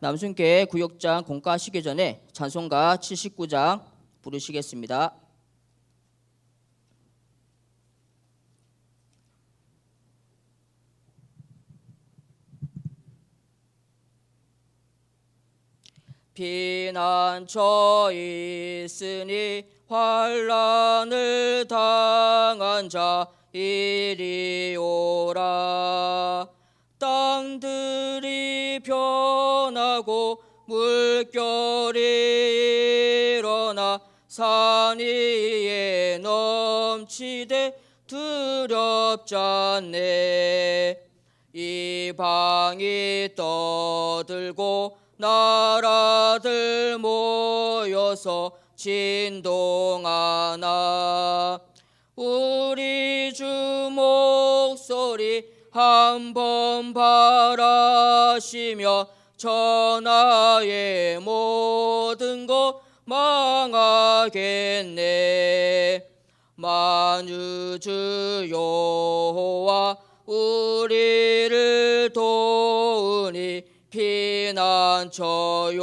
남순교회 구역장 공가하시기 전에 찬송가 79장 부르시겠습니다. 피난처 있으니 환란을 당한 자 이리 오라 땅들이 변하고 물결이 일어나 산 위에 넘치되 두렵잖네. 이방이 떠들고 나라들 모여서 진동하나 우리 주 목소리 한번 바라시며 전하의 모든 것 망하겠네. 만유주 여호와 우리를 도우니 피난처요.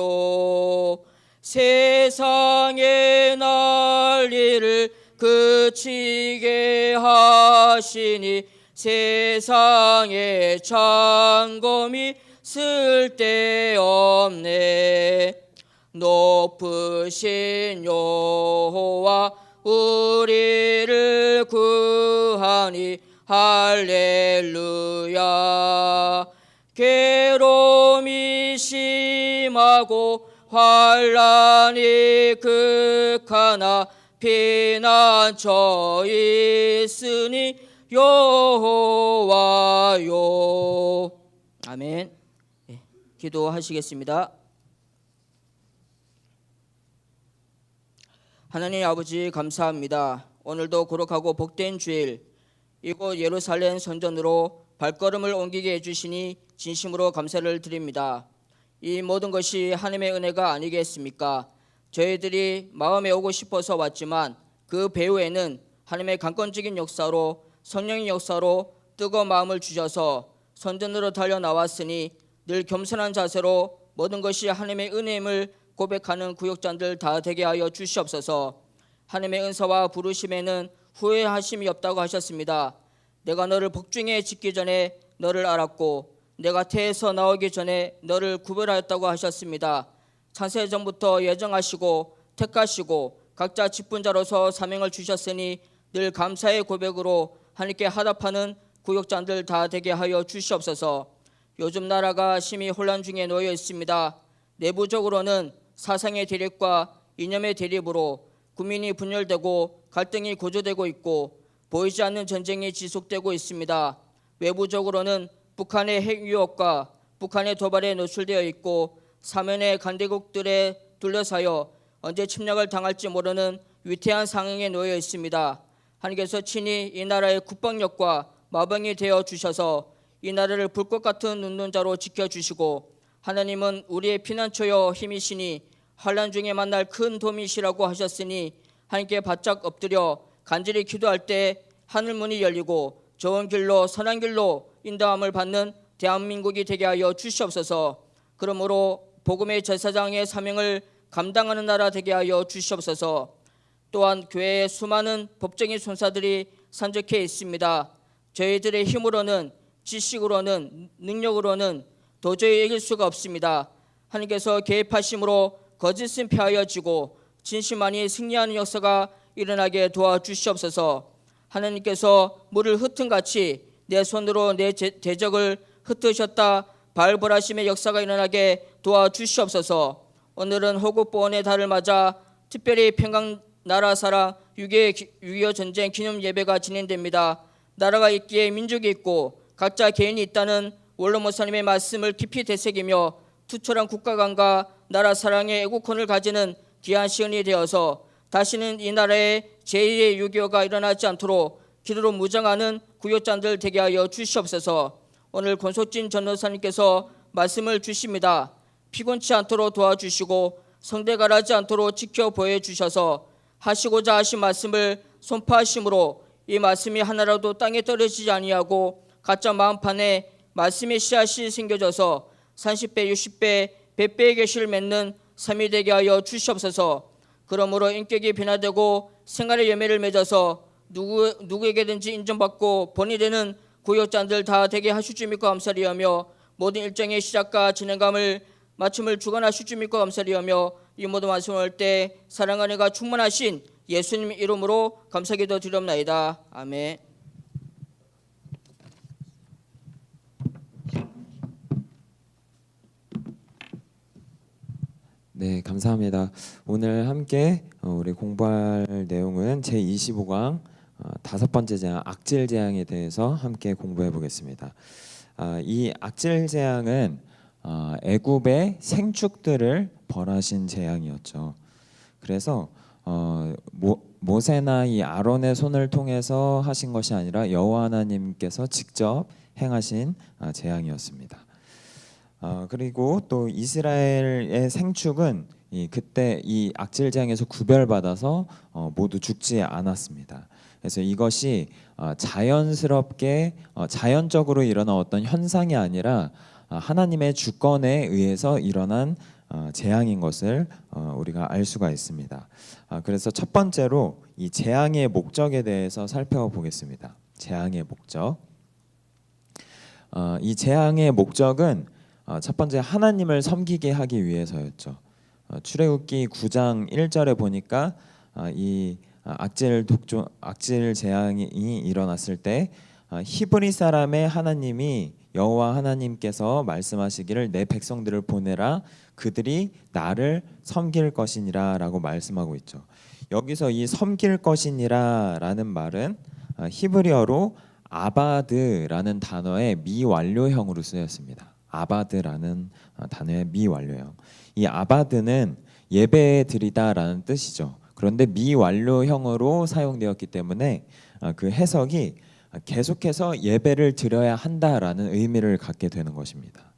세상의 난리를 그치게 하시니 세상의 창검이 쓸데없네. 높으신 여호와 우리를 구하니 할렐루야. 괴로움이 심하고 환란이 극하나 피난처 있으니 여호와요 아멘 예, 기도하시겠습니다 하나님 아버지 감사합니다 오늘도 거룩하고 복된 주일 이곳 예루살렘 선전으로 발걸음을 옮기게 해주시니 진심으로 감사를 드립니다. 이 모든 것이 하나님의 은혜가 아니겠습니까? 저희들이 마음에 오고 싶어서 왔지만 그 배후에는 하나님의 강권적인 역사로 성령의 역사로 뜨거운 마음을 주셔서 선전으로 달려 나왔으니 늘 겸손한 자세로 모든 것이 하나님의 은혜임을 고백하는 구역자들 다 되게 하여 주시옵소서. 하나님의 은사와 부르심에는 후회하심이 없다고 하셨습니다. 내가 너를 복중에 짓기 전에 너를 알았고 내가 태에서 나오기 전에 너를 구별하였다고 하셨습니다. 창세 전부터 예정하시고 택하시고 각자 직분자로서 사명을 주셨으니 늘 감사의 고백으로 하나님께 하답하는 구역자들 다 되게 하여 주시옵소서. 요즘 나라가 심히 혼란 중에 놓여 있습니다. 내부적으로는 사상의 대립과 이념의 대립으로 국민이 분열되고 갈등이 고조되고 있고 보이지 않는 전쟁이 지속되고 있습니다. 외부적으로는 북한의 핵 위협과 북한의 도발에 노출되어 있고 사면의 간대국들에 둘러싸여 언제 침략을 당할지 모르는 위태한 상황에 놓여 있습니다. 하나님께서 친히 이 나라의 국방력과 마병이 되어 주셔서 이 나라를 불꽃 같은 눈동자로 지켜 주시고 하나님은 우리의 피난처여 힘이시니 환란 중에 만날 큰 도움이시라고 하셨으니 하나님께 바짝 엎드려 간절히 기도할 때 하늘 문이 열리고 좋은 길로 선한 길로 인도함을 받는 대한민국이 되게 하여 주시옵소서. 그러므로 복음의 제사장의 사명을 감당하는 나라 되게 하여 주시옵소서. 또한 교회에 수많은 법정의 손사들이 산적해 있습니다. 저희들의 힘으로는 지식으로는 능력으로는 도저히 이길 수가 없습니다. 하나님께서 개입하심으로 거짓은 폐하여지고 진심만이 승리하는 역사가 일어나게 도와주시옵소서. 하나님께서 물을 흩은 같이 내 손으로 내 제- 대적을 흩으셨다 발벌하심의 역사가 일어나게 도와주시옵소서. 오늘은 호국보원의 달을 맞아 특별히 평강 나라 사랑 6.25 전쟁 기념 예배가 진행됩니다. 나라가 있기에 민족이 있고 각자 개인이 있다는 원로 목사님의 말씀을 깊이 되새기며 투철한 국가관과 나라 사랑의 애국혼을 가지는 귀한 시간이 되어서 다시는 이 나라에 제2의 6.25가 일어나지 않도록 기도로 무장하는 구역장들 되게 하여 주시옵소서 오늘 권속진 전도사님께서 말씀을 주십니다. 피곤치 않도록 도와주시고 성대가 나지 않도록 지켜 보여주셔서 하시고자 하신 말씀을 선포하심으로 이 말씀이 하나라도 땅에 떨어지지 아니하고 가짜 마음판에 말씀의 씨앗이 생겨져서 30배, 60배, 백배의 계시를 맺는 삶이 되게 하여 주시옵소서. 그러므로 인격이 변화되고 생활의 열매를 맺어서 누구 누구에게든지 인정받고 본이 되는 구역자들 다 되게 하실 줄 믿고 감사리하며 모든 일정의 시작과 진행감을 마침을 주관하실 줄 믿고 감사리하며 이 모든 말씀을 때 사랑하는 이가 충만하신 예수님 이름으로 감사기도 드리옵나이다. 아멘. 네, 감사합니다. 오늘 함께 어, 우리 공부할 내용은 제 25강 어, 다섯 번째 재앙 악질 재앙에 대해서 함께 공부해 보겠습니다. 아, 이 악질 재앙은 어, 애굽의 생축들을 벌하신 재앙이었죠. 그래서 어, 모, 모세나 이 아론의 손을 통해서 하신 것이 아니라 여호와 하나님께서 직접 행하신 아, 재앙이었습니다. 어, 그리고 또 이스라엘의 생축은 이 그때 이 악질 재앙에서 구별받아서 어, 모두 죽지 않았습니다. 그래서 이것이 어, 자연스럽게 어, 자연적으로 일어난 어떤 현상이 아니라 어, 하나님의 주권에 의해서 일어난 어, 재앙인 것을 어, 우리가 알 수가 있습니다. 아, 그래서 첫 번째로 이 재앙의 목적에 대해서 살펴보겠습니다. 재앙의 목적. 어, 이 재앙의 목적은 어, 첫 번째 하나님을 섬기게 하기 위해서였죠. 어, 출애굽기 9장 1절에 보니까 어, 이 아, 악질 독종 악질 재앙이 일어났을 때 어, 히브리 사람의 하나님이 여호와 하나님께서 말씀하시기를 내 백성들을 보내라 그들이 나를 섬길 것이니라라고 말씀하고 있죠. 여기서 이 섬길 것이니라라는 말은 어, 히브리어로 아바드라는 단어의 미완료형으로 쓰였습니다. 아바드라는 어, 단어의 미완료형. 이 아바드는 예배 드리다라는 뜻이죠. 그런데 미완료형으로 사용되었기 때문에 어, 그 해석이 계속해서 예배를 드려야 한다라는 의미를 갖게 되는 것입니다.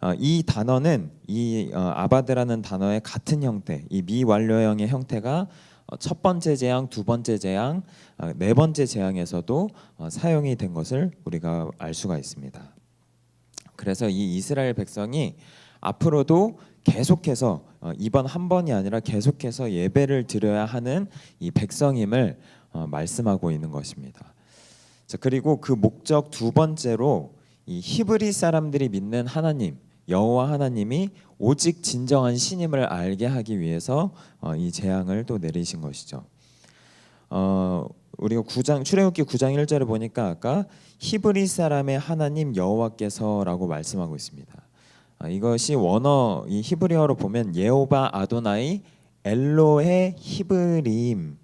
어, 이 단어는 이 어, 아바드라는 단어의 같은 형태, 이 미완료형의 형태가 어, 첫 번째 재앙, 두 번째 재앙, 어, 네 번째 재앙에서도 어, 사용이 된 것을 우리가 알 수가 있습니다. 그래서 이 이스라엘 백성이 앞으로도 계속해서 어, 이번 한 번이 아니라 계속해서 예배를 드려야 하는 이 백성임을 어, 말씀하고 있는 것입니다. 자, 그리고 그 목적 두 번째로 이 히브리 사람들이 믿는 하나님 여호와 하나님이 오직 진정한 신임을 알게 하기 위해서 어, 이 재앙을 또 내리신 것이죠. 어, 우리가 9장 출애굽기 9장 1절을 보니까 아까 히브리 사람의 하나님 여호와께서라고 말씀하고 있습니다. 아, 이것이 원어 이 히브리어로 보면 예호바 아도나이 엘로의 히브림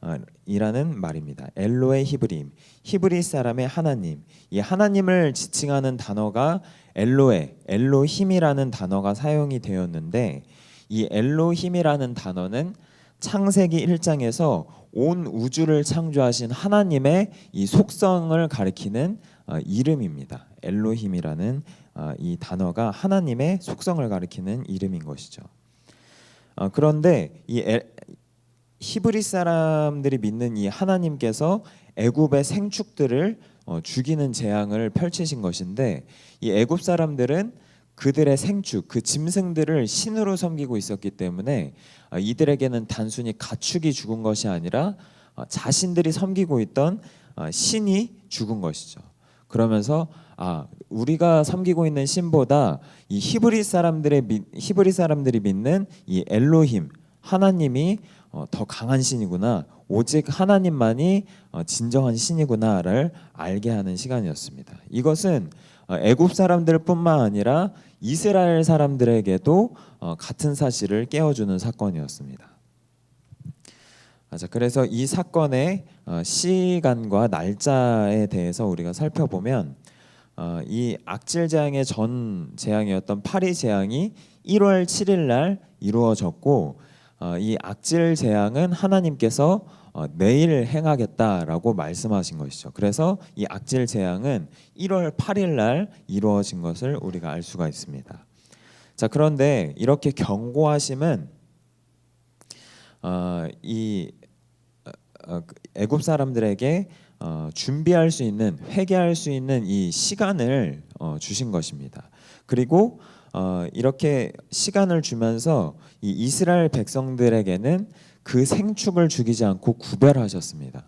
아, 이라는 말입니다. 엘로의 히브림, 히브리 사람의 하나님. 이 하나님을 지칭하는 단어가 엘로에, 엘로힘이라는 단어가 사용이 되었는데 이 엘로힘이라는 단어는 창세기 1장에서 온 우주를 창조하신 하나님의 이 속성을 가리키는 어, 이름입니다. 엘로힘이라는 어, 이 단어가 하나님의 속성을 가리키는 이름인 것이죠. 어, 그런데 이 엘, 히브리 사람들이 믿는 이 하나님께서 애굽의 생축들을 어, 죽이는 재앙을 펼치신 것인데 이 애굽 사람들은 그들의 생축, 그 짐승들을 신으로 섬기고 있었기 때문에 어, 이들에게는 단순히 가축이 죽은 것이 아니라 어, 자신들이 섬기고 있던 어, 신이 죽은 것이죠. 그러면서 아 우리가 섬기고 있는 신보다 이 히브리 사람들의 믿- 히브리 사람들이 믿는 이 엘로힘 하나님이 어, 더 강한 신이구나. 오직 하나님만이 어, 진정한 신이구나를 알게 하는 시간이었습니다. 이것은 어, 애굽 사람들뿐만 아니라 이스라엘 사람들에게도 어, 같은 사실을 깨워주는 사건이었습니다. 아, 자, 그래서 이 사건의 어, 시간과 날짜에 대해서 우리가 살펴보면 어, 이 악질 재앙의 전 재앙이었던 파리 재앙이 1월 7일 날 이루어졌고 어, 이 악질 재앙은 하나님께서 어, 내일 행하겠다라고 말씀하신 것이죠. 그래서 이 악질 재앙은 1월 8일 날 이루어진 것을 우리가 알 수가 있습니다. 자, 그런데 이렇게 경고하심은 어, 이 어, 어, 그 애굽 사람들에게 어, 준비할 수 있는 회개할 수 있는 이 시간을 어, 주신 것입니다. 그리고 어, 이렇게 시간을 주면서 이 이스라엘 백성들에게는 그 생축을 죽이지 않고 구별하셨습니다.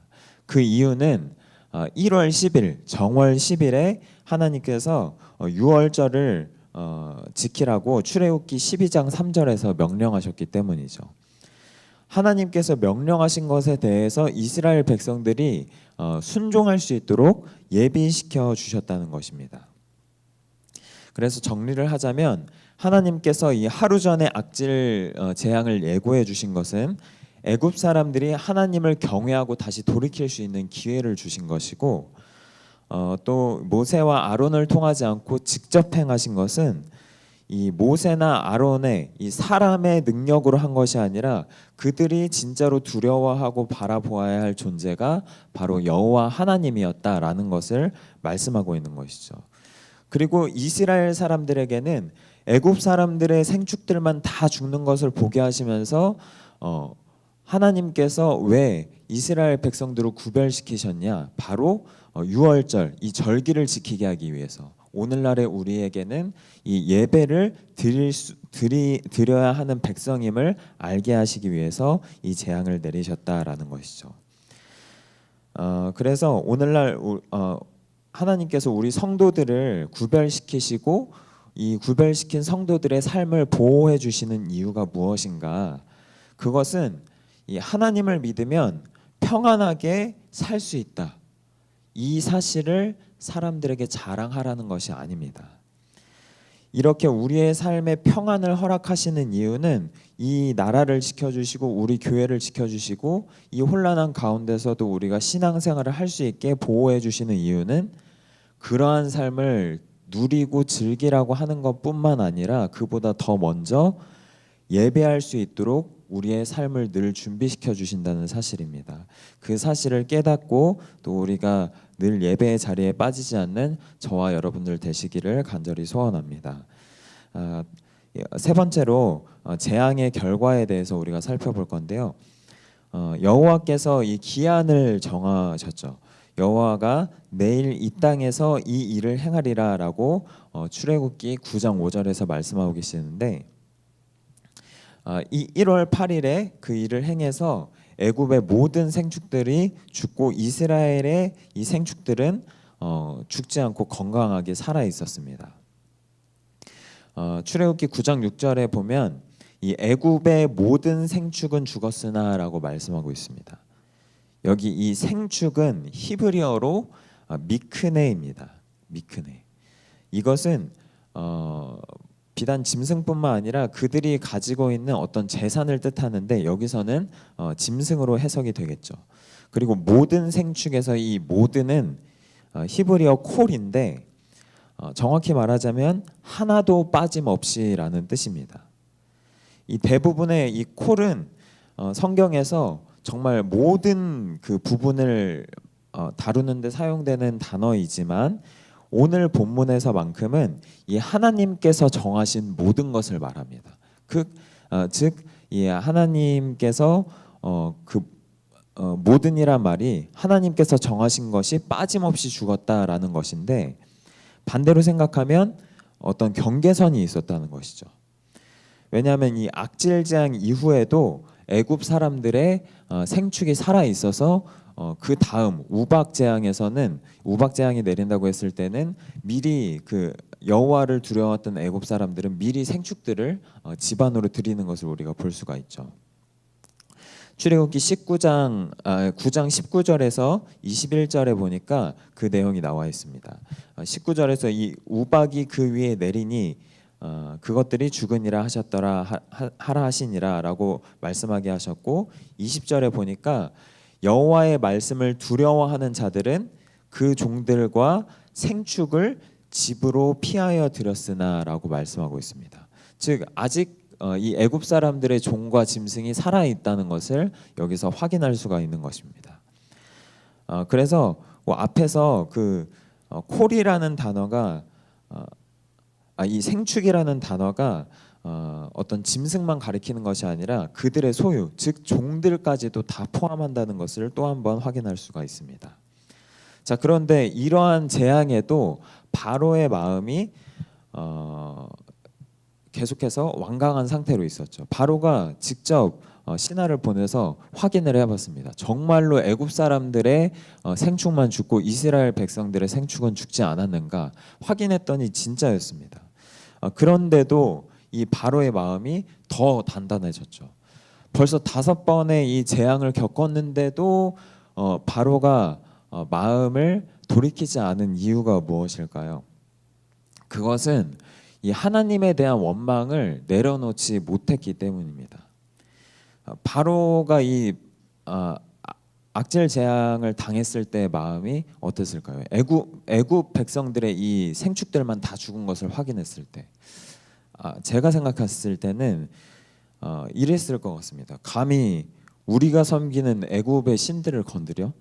그 이유는 어, 1월 10일 정월 10일에 하나님께서 어, 유월절을 어, 지키라고 출애굽기 12장 3절에서 명령하셨기 때문이죠. 하나님께서 명령하신 것에 대해서 이스라엘 백성들이 어, 순종할 수 있도록 예비시켜 주셨다는 것입니다. 그래서 정리를 하자면 하나님께서 이 하루 전에 악질 어, 재앙을 예고해 주신 것은 애굽 사람들이 하나님을 경외하고 다시 돌이킬 수 있는 기회를 주신 것이고 어, 또 모세와 아론을 통하지 않고 직접 행하신 것은 이 모세나 아론의 이 사람의 능력으로 한 것이 아니라 그들이 진짜로 두려워하고 바라보아야 할 존재가 바로 여호와 하나님이었다라는 것을 말씀하고 있는 것이죠. 그리고 이스라엘 사람들에게는 애굽 사람들의 생축들만 다 죽는 것을 보게 하시면서 어, 하나님께서 왜 이스라엘 백성들을 구별시키셨냐? 바로 어, 유월절 이 절기를 지키게 하기 위해서 오늘날의 우리에게는 이 예배를 드릴 수, 드리, 드려야 하는 백성임을 알게 하시기 위해서 이 재앙을 내리셨다라는 것이죠. 어, 그래서 오늘날 우- 어, 하나님께서 우리 성도들을 구별시키시고 이 구별시킨 성도들의 삶을 보호해 주시는 이유가 무엇인가? 그것은 이 하나님을 믿으면 평안하게 살 수 있다. 이 사실을 사람들에게 자랑하라는 것이 아닙니다. 이렇게 우리의 삶에 평안을 허락하시는 이유는 이 나라를 지켜주시고 우리 교회를 지켜주시고 이 혼란한 가운데서도 우리가 신앙생활을 할 수 있게 보호해 주시는 이유는 그러한 삶을 누리고 즐기라고 하는 것뿐만 아니라 그보다 더 먼저 예배할 수 있도록 우리의 삶을 늘 준비시켜 주신다는 사실입니다. 그 사실을 깨닫고 또 우리가 늘 예배의 자리에 빠지지 않는 저와 여러분들 되시기를 간절히 소원합니다. 아, 세 번째로 어, 재앙의 결과에 대해서 우리가 살펴볼 건데요. 어, 여호와께서 이 기한을 정하셨죠. 여호와가 내일 이 땅에서 이 일을 행하리라라고 어, 출애굽기 9장 5절에서 말씀하고 계시는데 아, 이 1월 8일에 그 일을 행해서 애굽의 모든 생축들이 죽고 이스라엘의 이 생축들은 어, 죽지 않고 건강하게 살아 있었습니다. 어, 출애굽기 9장 6절에 보면 이 애굽의 모든 생축은 죽었으나라고 말씀하고 있습니다. 여기 이 생축은 히브리어로 어, 미크네입니다. 미크네. 이것은 어, 비단 짐승뿐만 아니라 그들이 가지고 있는 어떤 재산을 뜻하는데 여기서는 어, 짐승으로 해석이 되겠죠. 그리고 모든 생축에서 이 모든은 어, 히브리어 콜인데 어, 정확히 말하자면 하나도 빠짐없이라는 뜻입니다. 이 대부분의 이 콜은 어, 성경에서 정말 모든 그 부분을 어, 다루는데 사용되는 단어이지만 오늘 본문에서만큼은 이 하나님께서 정하신 모든 것을 말합니다. 그, 어, 즉, 이 하나님께서 어, 그 어, 모든이란 말이 하나님께서 정하신 것이 빠짐없이 죽었다라는 것인데 반대로 생각하면 어떤 경계선이 있었다는 것이죠. 왜냐하면 이 악질 재앙 이후에도 애굽 사람들의 어, 생축이 살아 있어서 어, 그 다음 우박 재앙에서는 우박 재앙이 내린다고 했을 때는 미리 그 여호와를 두려웠던 애굽 사람들은 미리 생축들을 어, 집안으로 드리는 것을 우리가 볼 수가 있죠. 출애굽기 19장 아, 9장 19절에서 21절에 보니까 그 내용이 나와 있습니다. 어, 19절에서 이 우박이 그 위에 내리니 어, 그것들이 죽으니라 하셨더라 하, 하- 하라 하시니라라고 말씀하게 하셨고 20절에 보니까 여호와의 말씀을 두려워하는 자들은 그 종들과 생축을 집으로 피하여 드렸으나라고 말씀하고 있습니다. 즉 아직 어, 이 애굽 사람들의 종과 짐승이 살아 있다는 것을 여기서 확인할 수가 있는 것입니다. 어, 그래서 뭐 앞에서 그 어, 콜이라는 단어가 어, 아, 이 생축이라는 단어가 어, 어떤 짐승만 가리키는 것이 아니라 그들의 소유, 즉 종들까지도 다 포함한다는 것을 또 한 번 확인할 수가 있습니다. 자, 그런데 이러한 재앙에도 바로의 마음이 어, 계속해서 완강한 상태로 있었죠. 바로가 직접 어, 신하를 보내서 확인을 해봤습니다. 정말로 애굽 사람들의 어, 생축만 죽고 이스라엘 백성들의 생축은 죽지 않았는가 확인했더니 진짜였습니다. 어, 그런데도 이 바로의 마음이 더 단단해졌죠. 벌써 다섯 번의 이 재앙을 겪었는데도 어, 바로가 어, 마음을 돌이키지 않은 이유가 무엇일까요? 그것은 이 하나님에 대한 원망을 내려놓지 못했기 때문입니다. 어, 바로가 이 아, 아, 악질 재앙을 당했을 때 마음이 어땠을까요? 애굽 애굽 백성들의 이 생축들만 다 죽은 것을 확인했을 때, 아, 제가 생각했을 때는 어, 이랬을 것 같습니다. 감히 우리가 섬기는 애굽의 신들을 건드려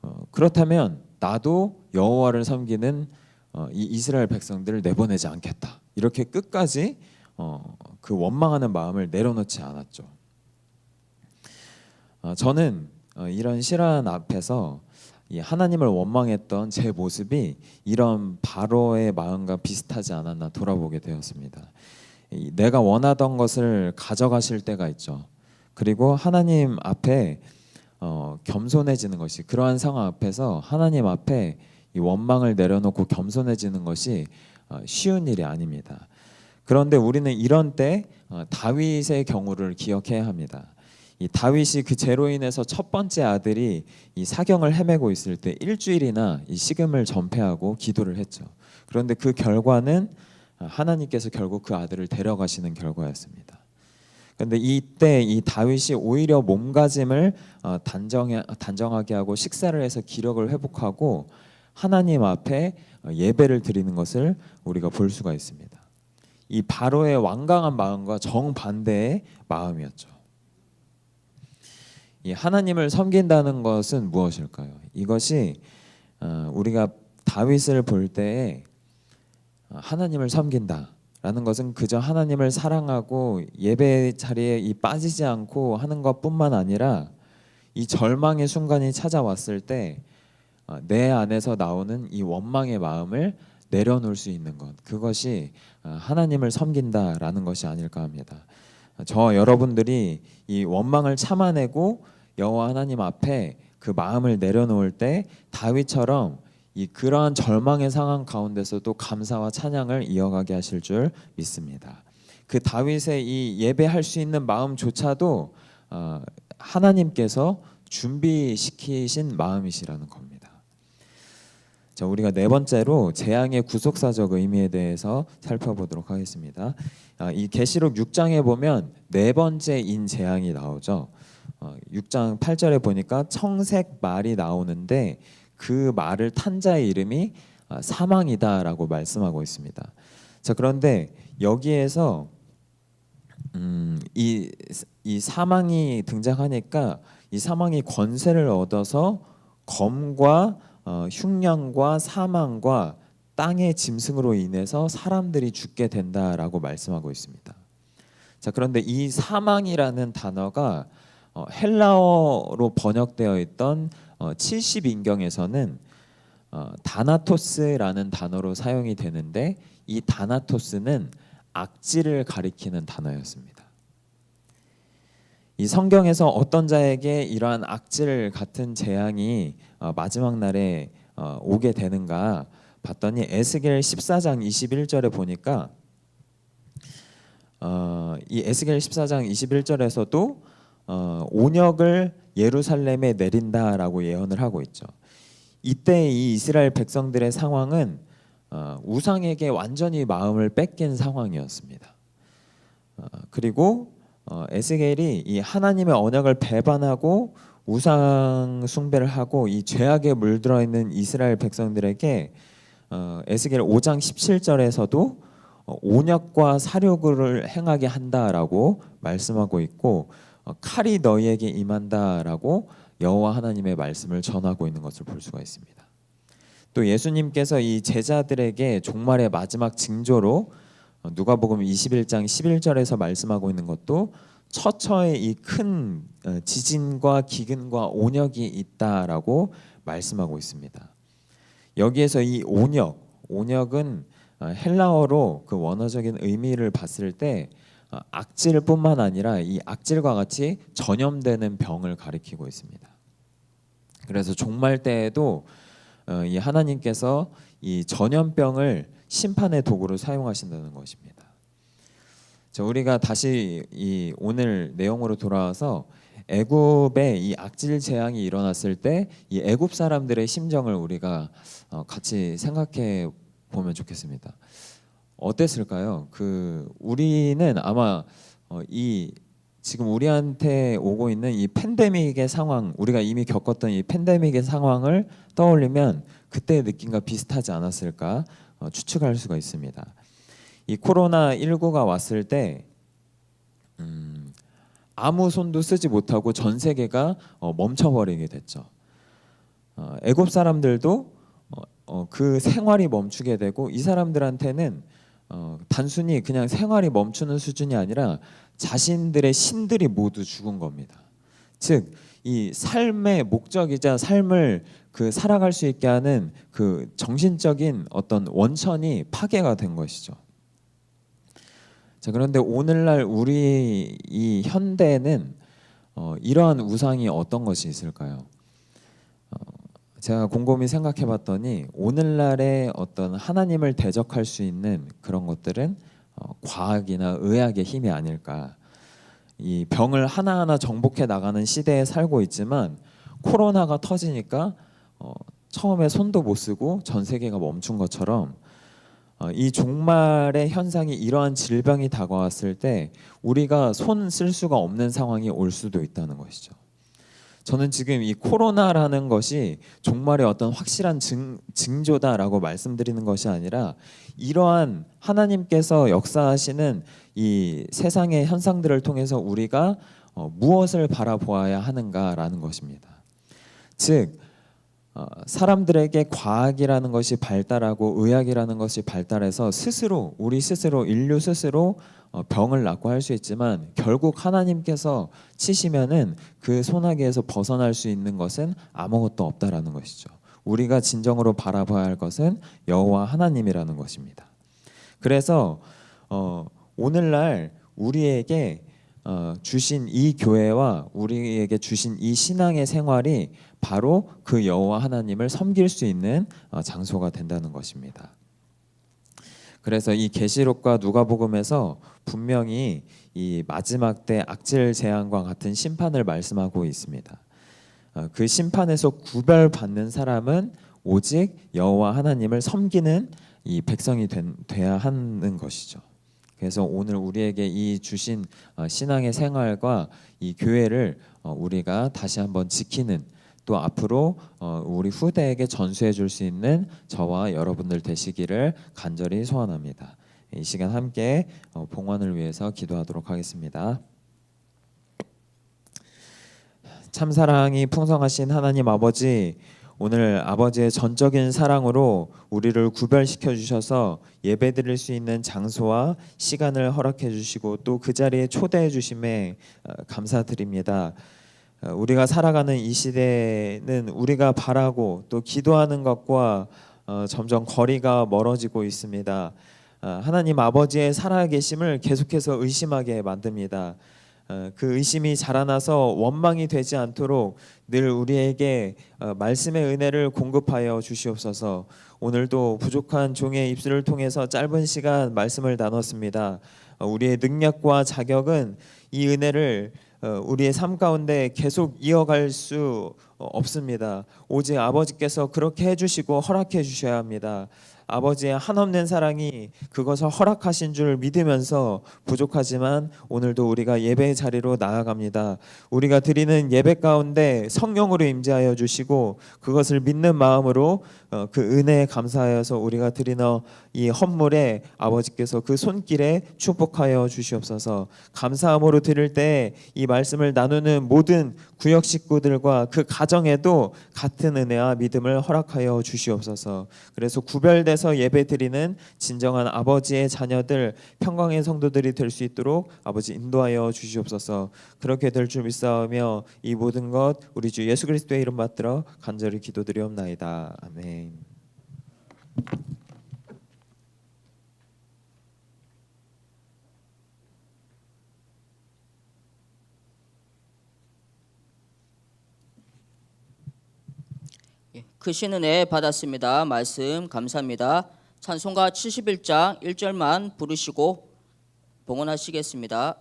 어, 그렇다면 나도 여호와를 섬기는 어, 이 이스라엘 백성들을 내보내지 않겠다. 이렇게 끝까지 어, 그 원망하는 마음을 내려놓지 않았죠. 어, 저는 어, 이런 실한 앞에서 이 하나님을 원망했던 제 모습이 이런 바로의 마음과 비슷하지 않았나 돌아보게 되었습니다. 이 내가 원하던 것을 가져가실 때가 있죠. 그리고 하나님 앞에 어, 겸손해지는 것이 그러한 상황 앞에서 하나님 앞에 이 원망을 내려놓고 겸손해지는 것이 어, 쉬운 일이 아닙니다. 그런데 우리는 이런 때 어, 다윗의 경우를 기억해야 합니다. 이 다윗이 그 죄로 인해서 첫 번째 아들이 이 사경을 헤매고 있을 때 일주일이나 이 식음을 전폐하고 기도를 했죠. 그런데 그 결과는 어, 하나님께서 결국 그 아들을 데려가시는 결과였습니다. 그런데 이때 이 다윗이 오히려 몸가짐을 어, 단정 단정하게 하고 식사를 해서 기력을 회복하고 하나님 앞에 어, 예배를 드리는 것을 우리가 볼 수가 있습니다. 이 바로의 완강한 마음과 정반대의 마음이었죠. 이 하나님을 섬긴다는 것은 무엇일까요? 이것이 어, 우리가 다윗을 볼 때에 어, 하나님을 섬긴다라는 것은 그저 하나님을 사랑하고 예배 자리에 이 빠지지 않고 하는 것뿐만 아니라 이 절망의 순간이 찾아왔을 때 어, 내 안에서 나오는 이 원망의 마음을 내려놓을 수 있는 것 그것이 어, 하나님을 섬긴다라는 것이 아닐까 합니다. 어, 저 여러분들이 이 원망을 참아내고 여호와 하나님 앞에 그 마음을 내려놓을 때 다윗처럼 이 그러한 절망의 상황 가운데서도 감사와 찬양을 이어가게 하실 줄 믿습니다. 그 다윗의 이 예배할 수 있는 마음조차도 어, 하나님께서 준비시키신 마음이시라는 겁니다. 자, 우리가 네 번째로 재앙의 구속사적 의미에 대해서 살펴보도록 하겠습니다. 아, 이 계시록 6장에 보면 네 번째인 재앙이 나오죠. 어, 6장 8절에 보니까 청색 말이 나오는데 그 말을 탄 자의 이름이 아, 사망이다라고 말씀하고 있습니다. 자, 그런데 여기에서 음, 이, 이 사망이 등장하니까 이 사망이 권세를 얻어서 검과 어, 흉년과 사망과 땅의 짐승으로 인해서 사람들이 죽게 된다라고 말씀하고 있습니다. 자 그런데 이 사망이라는 단어가 어, 헬라어로 번역되어 있던 어, 70인경에서는 어, 다나토스라는 단어로 사용이 되는데 이 다나토스는 악질을 가리키는 단어였습니다. 이 성경에서 어떤 자에게 이러한 악질 같은 재앙이 어, 마지막 날에 어, 오게 되는가 봤더니 에스겔 14장 21절에 보니까 어, 이 에스겔 14장 21절에서도 어, 온역을 예루살렘에 내린다라고 예언을 하고 있죠. 이때 이 이스라엘 백성들의 상황은 어, 우상에게 완전히 마음을 뺏긴 상황이었습니다. 어, 그리고 어, 에스겔이 이 하나님의 언약을 배반하고 우상 숭배를 하고 이 죄악에 물들어 있는 이스라엘 백성들에게 어, 에스겔 5장 17절에서도 어, 온역과 사욕을 행하게 한다라고 말씀하고 있고 어, 칼이 너희에게 임한다라고 여호와 하나님의 말씀을 전하고 있는 것을 볼 수가 있습니다. 또 예수님께서 이 제자들에게 종말의 마지막 징조로 어, 누가복음 21장 11절에서 말씀하고 있는 것도 처처에 이큰 어, 지진과 기근과 온역이 있다라고 말씀하고 있습니다. 여기에서 이 온역, 온역은 어, 헬라어로 그 원어적인 의미를 봤을 때 어, 악질뿐만 아니라 이 악질과 같이 전염되는 병을 가리키고 있습니다. 그래서 종말 때에도 어, 이 하나님께서 이 전염병을 심판의 도구로 사용하신다는 것입니다. 자, 우리가 다시 이 오늘 내용으로 돌아와서 애굽의 이 악질 재앙이 일어났을 때 이 애굽 사람들의 심정을 우리가 어, 같이 생각해 보면 좋겠습니다. 어땠을까요? 그 우리는 아마 어, 이 지금 우리한테 오고 있는 이 팬데믹의 상황, 우리가 이미 겪었던 이 팬데믹의 상황을 떠올리면 그때의 느낌과 비슷하지 않았을까 어, 추측할 수가 있습니다. 이 코로나 19가 왔을 때 음, 아무 손도 쓰지 못하고 전 세계가 어, 멈춰버리게 됐죠. 어, 애굽 사람들도 어, 어, 그 생활이 멈추게 되고 이 사람들한테는 어, 단순히 그냥 생활이 멈추는 수준이 아니라 자신들의 신들이 모두 죽은 겁니다. 즉, 이 삶의 목적이자 삶을 그 살아갈 수 있게 하는 그 정신적인 어떤 원천이 파괴가 된 것이죠. 자, 그런데 오늘날 우리 이 현대는 어, 이러한 우상이 어떤 것이 있을까요? 어, 제가 곰곰이 생각해 봤더니 오늘날의 어떤 하나님을 대적할 수 있는 그런 것들은 어, 과학이나 의학의 힘이 아닐까. 이 병을 하나하나 정복해 나가는 시대에 살고 있지만 코로나가 터지니까 어, 처음에 손도 못 쓰고 전 세계가 멈춘 것처럼 어, 이 종말의 현상이 이러한 질병이 다가왔을 때 우리가 손 쓸 수가 없는 상황이 올 수도 있다는 것이죠. 저는 지금 이 코로나라는 것이 종말의 어떤 확실한 증, 징조다라고 말씀드리는 것이 아니라 이러한 하나님께서 역사하시는 이 세상의 현상들을 통해서 우리가 어, 무엇을 바라보아야 하는가라는 것입니다. 즉 어, 사람들에게 과학이라는 것이 발달하고 의학이라는 것이 발달해서 스스로 우리 스스로 인류 스스로 어, 병을 낫고 할 수 있지만 결국 하나님께서 치시면은 그 소나기에서 벗어날 수 있는 것은 아무것도 없다라는 것이죠. 우리가 진정으로 바라봐야 할 것은 여호와 하나님이라는 것입니다. 그래서 어, 오늘날 우리에게 어, 주신 이 교회와 우리에게 주신 이 신앙의 생활이 바로 그 여호와 하나님을 섬길 수 있는 어, 장소가 된다는 것입니다. 그래서 이 계시록과 누가복음에서 분명히 이 마지막 때 악질 재앙과 같은 심판을 말씀하고 있습니다. 어, 그 심판에서 구별받는 사람은 오직 여호와 하나님을 섬기는 이 백성이 된, 돼야 하는 것이죠. 그래서 오늘 우리에게 이 주신 어, 신앙의 생활과 이 교회를 어, 우리가 다시 한번 지키는 또 앞으로 어, 우리 후대에게 전수해 줄 수 있는 저와 여러분들 되시기를 간절히 소원합니다. 이 시간 함께 어, 봉헌을 위해서 기도하도록 하겠습니다. 참 사랑이 풍성하신 하나님 아버지 오늘 아버지의 전적인 사랑으로 우리를 구별시켜 주셔서 예배 드릴 수 있는 장소와 시간을 허락해 주시고 또 그 자리에 초대해 주심에 어, 감사드립니다. 어, 우리가 살아가는 이 시대는 우리가 바라고 또 기도하는 것과 어, 점점 거리가 멀어지고 있습니다. 어, 하나님 아버지의 살아계심을 계속해서 의심하게 만듭니다. 어, 그 의심이 자라나서 원망이 되지 않도록 늘 우리에게 어, 말씀의 은혜를 공급하여 주시옵소서. 오늘도 부족한 종의 입술을 통해서 짧은 시간 말씀을 나눴습니다. 어, 우리의 능력과 자격은 이 은혜를 어, 우리의 삶 가운데 계속 이어갈 수 없습니다. 오직 아버지께서 그렇게 해주시고 허락해 주셔야 합니다. 아버지의 한없는 사랑이 그것을 허락하신 줄 믿으면서 부족하지만 오늘도 우리가 예배의 자리로 나아갑니다. 우리가 드리는 예배 가운데 성령으로 임재하여 주시고 그것을 믿는 마음으로 어, 그 은혜에 감사하여서 우리가 드리는 이 헌물에 아버지께서 그 손길에 축복하여 주시옵소서. 감사함으로 드릴 때 이 말씀을 나누는 모든 구역 식구들과 그 가정에도 같은 은혜와 믿음을 허락하여 주시옵소서. 그래서 구별 돼서 예배드리는 진정한 아버지의 자녀들 평강의 성도들이 될 수 있도록 아버지 인도하여 주시옵소서. 그렇게 될 줄 믿사오며 이 모든 것 우리 주 예수 그리스도의 이름 받들어 간절히 기도드리옵나이다. 아멘. 예, 크신 은혜 받았습니다. 말씀 감사합니다. 찬송가 71장 1절만 부르시고 봉헌하시겠습니다.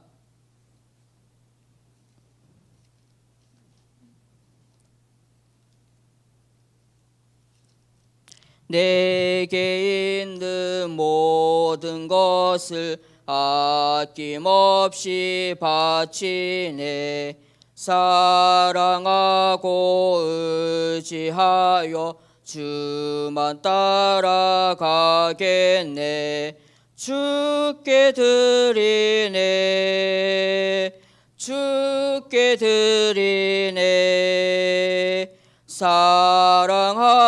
내게 있는 모든 것을 아낌없이 바치네 사랑하고 의지하여 주만 따라가겠네. 주께 드리네. 주께 드리네. 사랑하는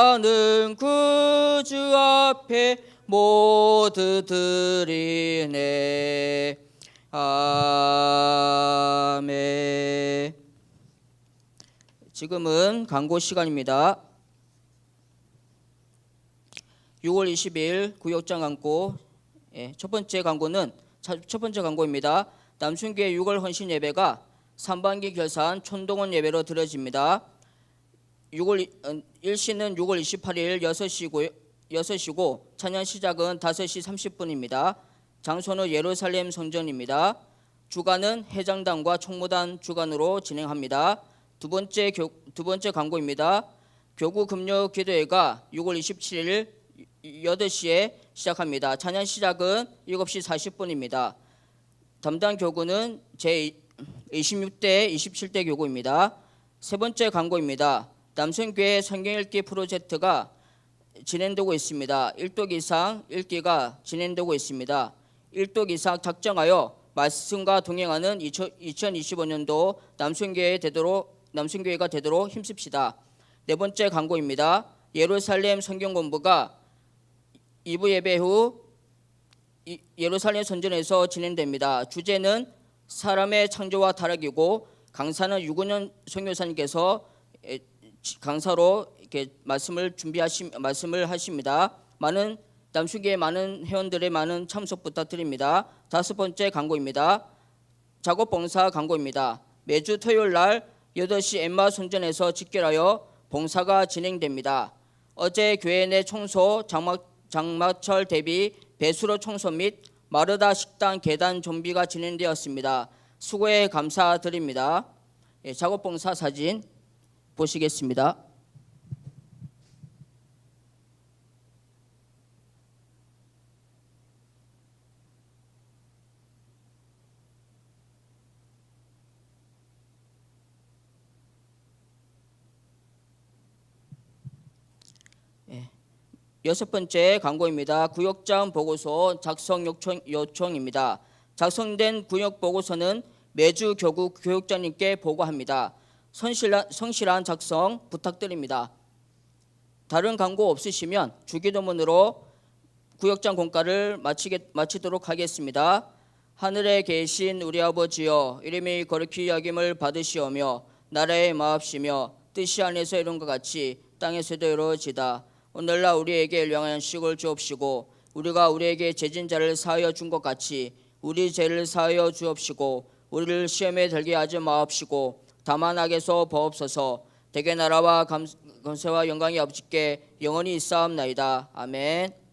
구주 앞에 모두 드리네. 아멘 지금은 광고 시간입니다 6월 20일 구역장 광고 예, 첫 번째 광고는 차- 첫 번째 광고입니다. 남순교회 6월 헌신 예배가 상반기 결산 촌동원 예배로 드려집니다. 6월 이- 어, 일시는 6월 28일 6시고 6시고 찬양 시작은 5시 30분입니다. 장소는 예루살렘 성전입니다. 주간은 해장단과 총무단 주간으로 진행합니다. 두 번째 교, 두 번째 광고입니다. 교구 금요 기도회가 6월 27일 8시에 시작합니다. 찬양 시작은 7시 40분입니다. 담당 교구는 제 26대 27대 교구입니다. 세 번째 광고입니다. 남성교회 성경 읽기 프로젝트가 진행되고 있습니다. 1독 이상 읽기가 진행되고 있습니다. 1독 이상 작정하여 말씀과 동행하는 2025년도 남성교회 되도록 남성교회가 되도록 힘씁시다. 네 번째 광고입니다. 예루살렘 성경 공부가 2부 예배 후 이- 예루살렘 선전에서 진행됩니다. 주제는 사람의 창조와 타락이고 강사는 유근현 지- 강사로 이렇게 말씀을 준비하시 말씀을 하십니다. 많은 남수교의 많은 회원들의 많은 참석 부탁드립니다. 다섯 번째 광고입니다. 작업 봉사 광고입니다. 매주 토요일 날 8시 엠마 선전에서 직결하여 봉사가 진행됩니다. 어제 교회 내 청소, 장막, 장마철 대비 배수로 청소 및 마르다 식당 계단 정비가 진행되었습니다. 수고에 감사드립니다. 예, 작업 봉사 사진 보시겠습니다. 여섯 번째 광고입니다. 구역장 보고서 작성 요청, 요청 입니다. 작성된 구역 보고서는 매주 교구 교육자님께 보고합니다. 성실한, 성실한 작성 부탁드립니다. 다른 광고 없으시면 주기도문으로 구역장 공가를 마치게, 마치도록 하겠습니다. 하늘에 계신 우리 아버지여 이름이 거룩히 여김을 받으시오며 나라의 마옵시며 뜻이 안에서 이룬 것 같이 땅에서도 이루어지다. 오늘날 우리에게 일용할 식을 주옵시고 우리가 우리에게 죄진 자를 사하여 준 것 같이 우리 죄를 사하여 주옵시고 우리를 시험에 들게 하지 마옵시고 다만 악에서 보옵소서 대개 나라와 감, 감사와 영광이 아버지께 영원히 있사옵나이다. 아멘.